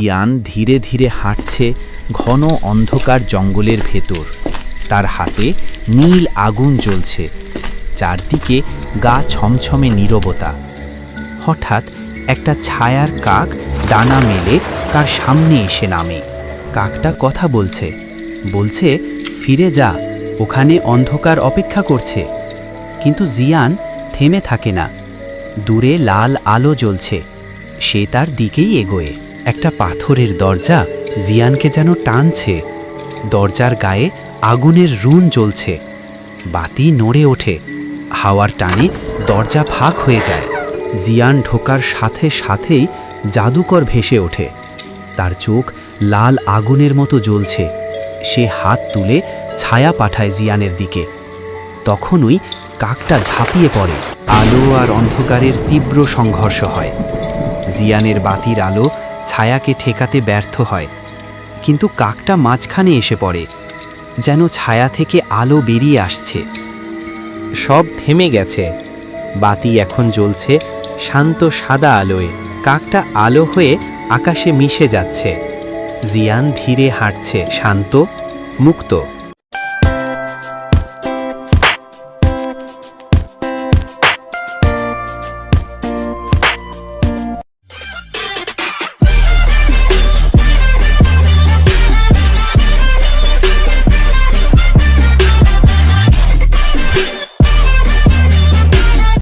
জিয়ান ধীরে ধীরে হাঁটছে ঘন অন্ধকার জঙ্গলের ভেতর। তার হাতে নীল আগুন জ্বলছে। চারদিকে গা ছমছমে নীরবতা। হঠাৎ একটা ছায়ার কাক ডানা মেলে তার সামনে এসে নামে। কাকটা কথা বলছে। বলছে, ফিরে যা, ওখানে অন্ধকার অপেক্ষা করছে। কিন্তু জিয়ান থেমে থাকে না। দূরে লাল আলো জ্বলছে। সে তার দিকেই এগোয়। একটা পাথরের দরজা জিয়ানকে যেন টানছে। দরজার গায়ে আগুনের রুন জ্বলছে। বাতি নড়ে ওঠে। হাওয়ার টানে দরজা ফাঁক হয়ে যায়। জিয়ান ঢোকার সাথে সাথেই জাদুকর ভেসে ওঠে। তার চোখ লাল আগুনের মতো জ্বলছে। সে হাত তুলে ছায়া পাঠায় জিয়ানের দিকে। তখনই কাকটা ঝাঁপিয়ে পড়ে। আলো আর অন্ধকারের তীব্র সংঘর্ষ হয়। জিয়ানের বাতির আলো ছায়াকে ঠেকাতে ব্যর্থ হয়। কিন্তু কাকটা মাঝখানে এসে পড়ে, যেন ছায়া থেকে আলো বেরিয়ে আসছে। সব থেমে গেছে। বাতি এখন জ্বলছে শান্ত সাদা আলোয়। কাকটা আলো হয়ে আকাশে মিশে যাচ্ছে। জিয়ান ধীরে হাঁটছে, শান্ত, মুক্ত।